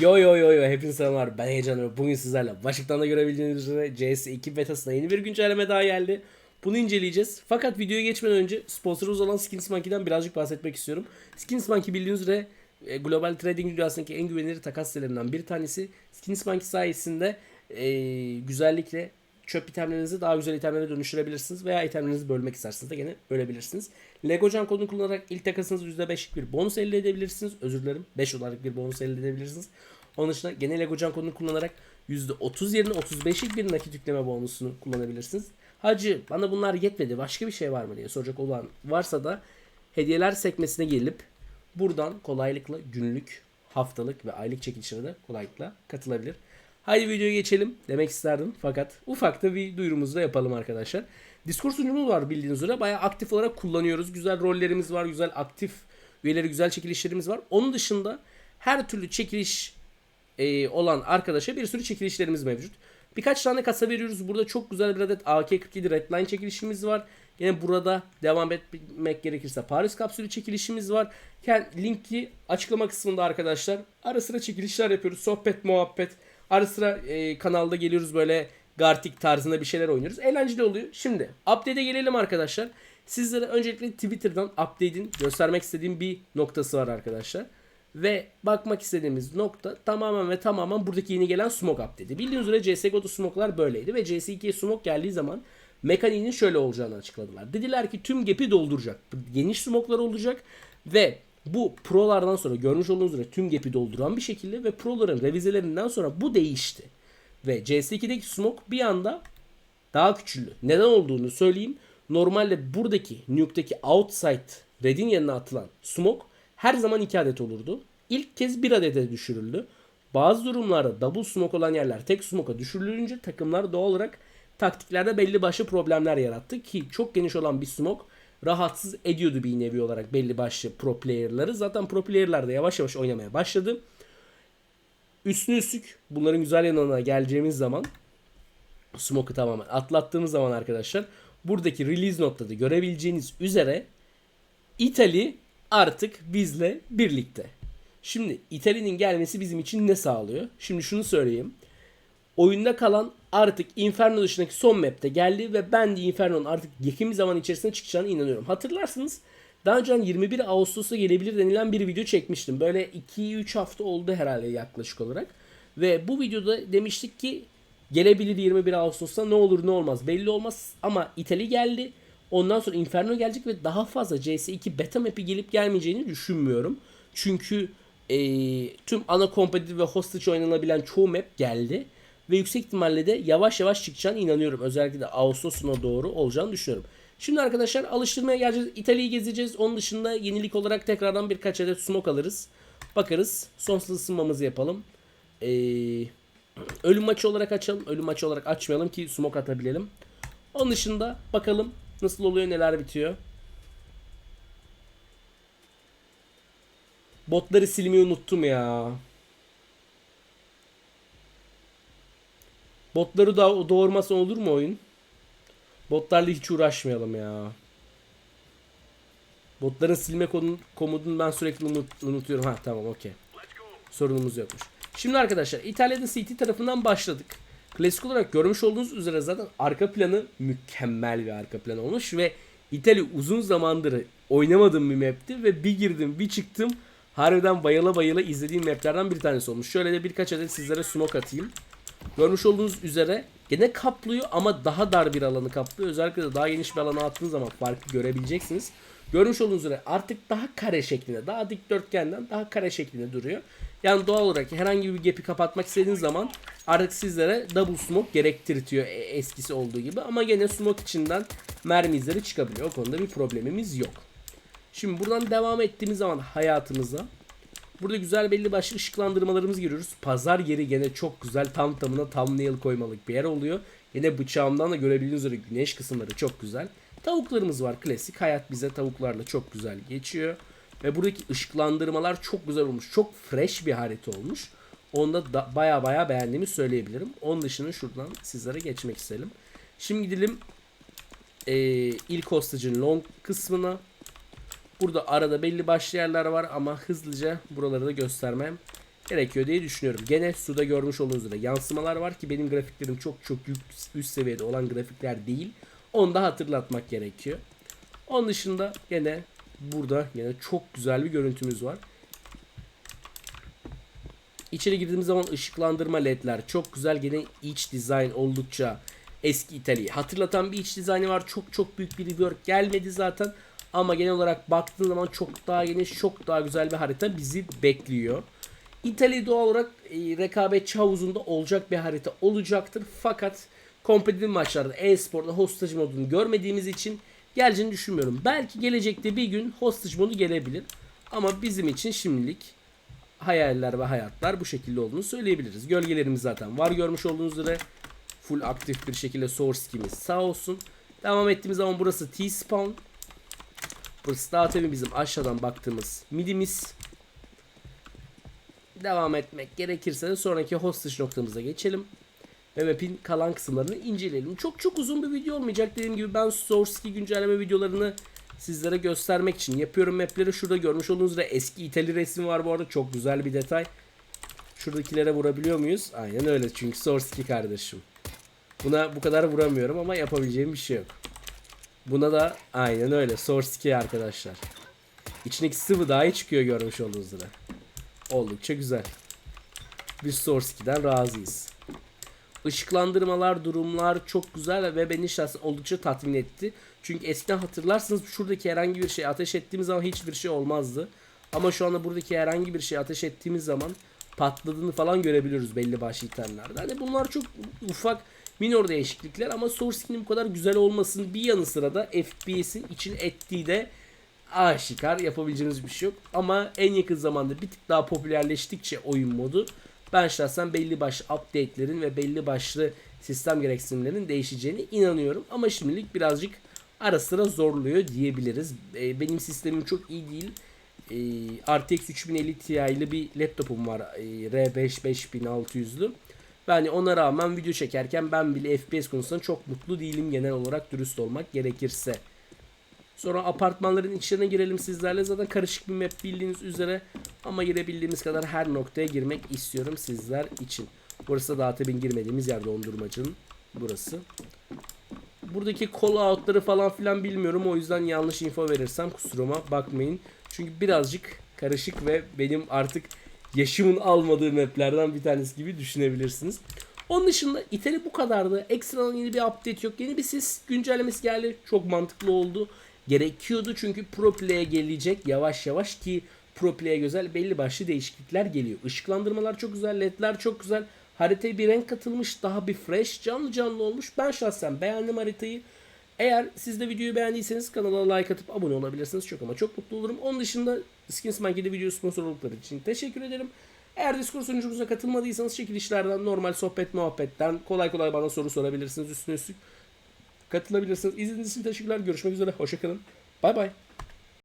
Yo yo yo yo hepinize selamlar ben Heyecan bugün sizlerle Washington'da görebildiğiniz üzere CS2 betasına yeni bir güncelleme daha geldi. Bunu inceleyeceğiz. Fakat videoya geçmeden önce sponsorumuz olan Skins Monkey'den birazcık bahsetmek istiyorum. Skins Monkey bildiğiniz üzere e, global trading dünyasındaki en güvenilir takas sitelerinden bir tanesi. Skins Monkey sayesinde e, güzellikle çöp itemlerinizi daha güzel itemlere dönüştürebilirsiniz veya itemlerinizi bölmek isterseniz de gene bölebilirsiniz. Legocan kodunu kullanarak ilk takasınızı %5'lik bir bonus elde edebilirsiniz. Özür dilerim 5 dolarlık bir bonus elde edebilirsiniz. Onun dışında gene Legocan kodunu kullanarak %30 yerine 35'lik bir nakit yükleme bonusunu kullanabilirsiniz. Hacı bana bunlar yetmedi başka bir şey var mı diye soracak olan varsa da hediyeler sekmesine gelip buradan kolaylıkla günlük, haftalık ve aylık çekilişlere de kolaylıkla katılabilir. Haydi videoya geçelim demek isterdim fakat ufak da bir duyurumuzu da yapalım arkadaşlar. Discord sunucumuz var bildiğiniz üzere bayağı aktif olarak kullanıyoruz. Güzel rollerimiz var, güzel aktif üyeleri, güzel çekilişlerimiz var. Onun dışında her türlü çekiliş e, olan arkadaşa bir sürü çekilişlerimiz mevcut. Birkaç tane kasa veriyoruz. Burada çok güzel bir adet AK-47 Redline çekilişimiz var. Yine burada devam etmek gerekirse Paris kapsülü çekilişimiz var. Yani linki açıklama kısmında arkadaşlar. Ara sıra çekilişler yapıyoruz. Sohbet, muhabbet. Ara sıra e, kanalda geliyoruz böyle Gartic tarzında bir şeyler oynuyoruz. Eğlenceli oluyor. Şimdi update'e gelelim arkadaşlar. Sizlere öncelikle Twitter'dan update'in göstermek istediğim bir noktası var arkadaşlar. Ve bakmak istediğimiz nokta tamamen ve tamamen buradaki yeni gelen smoke update'i. Bildiğiniz üzere CSGO'da smoke'lar böyleydi ve CS2'ye smoke geldiği zaman mekaniğinin şöyle olacağını açıkladılar. Dediler ki tüm gap'i dolduracak. Geniş smoke'lar olacak ve bu prolardan sonra görmüş olduğunuz üzere tüm gap'i dolduran bir şekilde ve proların revizelerinden sonra bu değişti. Ve CS2'deki smoke bir anda daha küçüldü. Neden olduğunu söyleyeyim. Normalde buradaki nuke'daki outside red'in yerine atılan smoke her zaman 2 adet olurdu. İlk kez 1 adete düşürüldü. Bazı durumlarda double smoke olan yerler tek smoke'a düşürülünce takımlar doğal olarak taktiklerde belli başlı problemler yarattı ki çok geniş olan bir smoke rahatsız ediyordu bir nevi olarak belli başlı pro player'ları. Zaten pro player'lar da yavaş yavaş oynamaya başladı. Üstüne üstlük bunların güzel yanına geleceğimiz zaman smoke'u tamamen atlattığımız zaman arkadaşlar buradaki release noktada görebileceğiniz üzere İtali artık bizle birlikte. Şimdi İtalya'nın gelmesi bizim için ne sağlıyor? Şimdi şunu söyleyeyim. Oyunda kalan artık Inferno dışındaki son map'te geldi ve ben de Inferno'nun artık yakın bir zaman içerisinde çıkacağına inanıyorum. Hatırlarsınız daha önce 21 Ağustos'ta gelebilir denilen bir video çekmiştim. Böyle 2-3 hafta oldu herhalde yaklaşık olarak. Ve bu videoda demiştik ki gelebilir 21 Ağustos'ta ne olur ne olmaz belli olmaz ama İtali geldi. Ondan sonra Inferno gelecek ve daha fazla CS2 beta map'i gelip gelmeyeceğini düşünmüyorum. Çünkü e, tüm ana competitive ve hostage oynanabilen çoğu map geldi. Ve yüksek ihtimalle de yavaş yavaş çıkacağına inanıyorum. Özellikle de Ağustos'una doğru olacağını düşünüyorum. Şimdi arkadaşlar alıştırmaya geleceğiz. İtalya'yı gezeceğiz. Onun dışında yenilik olarak tekrardan birkaç adet smoke alırız. Bakarız. Sonsuz ısınmamızı yapalım. Ee, ölüm maçı olarak açalım. Ölüm maçı olarak açmayalım ki smoke atabilelim. Onun dışında bakalım nasıl oluyor neler bitiyor. Botları silmeyi unuttum ya. Botları da doğurmasa olur mu oyun? Botlarla hiç uğraşmayalım ya. Botların silme komutunu ben sürekli unut- unutuyorum. Ha tamam okey. Sorunumuz yokmuş. Şimdi arkadaşlar İtalya'da CT tarafından başladık. Klasik olarak görmüş olduğunuz üzere zaten arka planı mükemmel bir arka plan olmuş ve İtalya uzun zamandır oynamadığım bir map'ti ve bir girdim bir çıktım harbiden bayıla bayıla izlediğim map'lerden bir tanesi olmuş. Şöyle de birkaç adet sizlere smoke atayım. Görmüş olduğunuz üzere gene kaplıyor ama daha dar bir alanı kaplıyor. Özellikle de daha geniş bir alana attığınız zaman farkı görebileceksiniz. Görmüş olduğunuz üzere artık daha kare şeklinde, daha dikdörtgenden daha kare şeklinde duruyor. Yani doğal olarak herhangi bir gap'i kapatmak istediğiniz zaman artık sizlere double smoke gerektirtiyor e- eskisi olduğu gibi. Ama gene smoke içinden mermi izleri çıkabiliyor. O konuda bir problemimiz yok. Şimdi buradan devam ettiğimiz zaman hayatımıza Burada güzel belli başlı ışıklandırmalarımızı görüyoruz. Pazar yeri gene çok güzel tam tamına thumbnail koymalık bir yer oluyor. Yine bıçağımdan da görebildiğiniz üzere güneş kısımları çok güzel. Tavuklarımız var klasik. Hayat bize tavuklarla çok güzel geçiyor. Ve buradaki ışıklandırmalar çok güzel olmuş. Çok fresh bir harita olmuş. Onu da baya baya beğendiğimi söyleyebilirim. Onun dışında şuradan sizlere geçmek istedim. Şimdi gidelim ee, ilk hostage'ın long kısmına. Burada arada belli başlı yerler var ama hızlıca buraları da göstermem gerekiyor diye düşünüyorum. Gene suda görmüş olduğunuz üzere yansımalar var ki benim grafiklerim çok çok üst seviyede olan grafikler değil. Onu da hatırlatmak gerekiyor. Onun dışında gene burada yine çok güzel bir görüntümüz var. İçeri girdiğimiz zaman ışıklandırma ledler çok güzel. Gene iç design oldukça eski İtalya'yı hatırlatan bir iç dizaynı var. Çok çok büyük bir rework gelmedi zaten. Ama genel olarak baktığın zaman çok daha geniş, çok daha güzel bir harita bizi bekliyor. İtalya doğal olarak e, rekabetçi havuzunda olacak bir harita olacaktır. Fakat kompetitif maçlarda e-sporda hostage modunu görmediğimiz için geleceğini düşünmüyorum. Belki gelecekte bir gün hostage modu gelebilir. Ama bizim için şimdilik hayaller ve hayatlar bu şekilde olduğunu söyleyebiliriz. Gölgelerimiz zaten var görmüş olduğunuz üzere. Full aktif bir şekilde source skimiz sağ olsun. Devam ettiğimiz zaman burası T-Spawn. Burası tabii bizim aşağıdan baktığımız midimiz. Devam etmek gerekirse de sonraki hostage noktamıza geçelim. Ve map'in kalan kısımlarını inceleyelim. Çok çok uzun bir video olmayacak. Dediğim gibi ben Source 2 güncelleme videolarını sizlere göstermek için yapıyorum mapleri. Şurada görmüş olduğunuz üzere eski İtalya resmi var bu arada. Çok güzel bir detay. Şuradakilere vurabiliyor muyuz? Aynen öyle çünkü Source 2 kardeşim. Buna bu kadar vuramıyorum ama yapabileceğim bir şey yok. Buna da aynen öyle. Source 2 arkadaşlar. İçindeki sıvı dahi çıkıyor görmüş olduğunuz üzere. Oldukça güzel. Biz Source 2'den razıyız. Işıklandırmalar, durumlar çok güzel ve beni şahsen oldukça tatmin etti. Çünkü eskiden hatırlarsınız şuradaki herhangi bir şey ateş ettiğimiz zaman hiçbir şey olmazdı. Ama şu anda buradaki herhangi bir şey ateş ettiğimiz zaman patladığını falan görebiliyoruz belli başlı itemlerde. Hani bunlar çok ufak minor değişiklikler ama Source Skin'in bu kadar güzel olmasının bir yanı sıra da FPS'in için ettiği de aşikar yapabileceğimiz bir şey yok. Ama en yakın zamanda bir tık daha popülerleştikçe oyun modu ben şahsen belli başlı update'lerin ve belli başlı sistem gereksinimlerinin değişeceğine inanıyorum. Ama şimdilik birazcık ara sıra zorluyor diyebiliriz. Ee, benim sistemim çok iyi değil. Ee, RTX 3050 Ti'li bir laptopum var. Ee, R5 5600'lü. Yani ona rağmen video çekerken ben bile FPS konusunda çok mutlu değilim genel olarak dürüst olmak gerekirse. Sonra apartmanların içine girelim sizlerle. Zaten karışık bir map bildiğiniz üzere. Ama girebildiğimiz kadar her noktaya girmek istiyorum sizler için. Burası da daha tabii girmediğimiz yer dondurmacının. Burası. Buradaki call out'ları falan filan bilmiyorum. O yüzden yanlış info verirsem kusuruma bakmayın. Çünkü birazcık karışık ve benim artık yaşımın almadığı maplerden bir tanesi gibi düşünebilirsiniz. Onun dışında İtalya bu kadardı. Ekstradan yeni bir update yok. Yeni bir sis güncellemesi geldi. Çok mantıklı oldu. Gerekiyordu çünkü Pro Play'e gelecek yavaş yavaş ki Pro Play'e güzel belli başlı değişiklikler geliyor. Işıklandırmalar çok güzel, ledler çok güzel. Haritaya bir renk katılmış, daha bir fresh, canlı canlı olmuş. Ben şahsen beğendim haritayı. Eğer siz de videoyu beğendiyseniz kanala like atıp abone olabilirsiniz. Çok ama çok mutlu olurum. Onun dışında Skins Monkey'de video sponsor oldukları için teşekkür ederim. Eğer Discord sunucumuza katılmadıysanız çekilişlerden, normal sohbet muhabbetten kolay kolay bana soru sorabilirsiniz. Üstüne üstlük katılabilirsiniz. İzlediğiniz için teşekkürler. Görüşmek üzere. Hoşçakalın. Bay bay.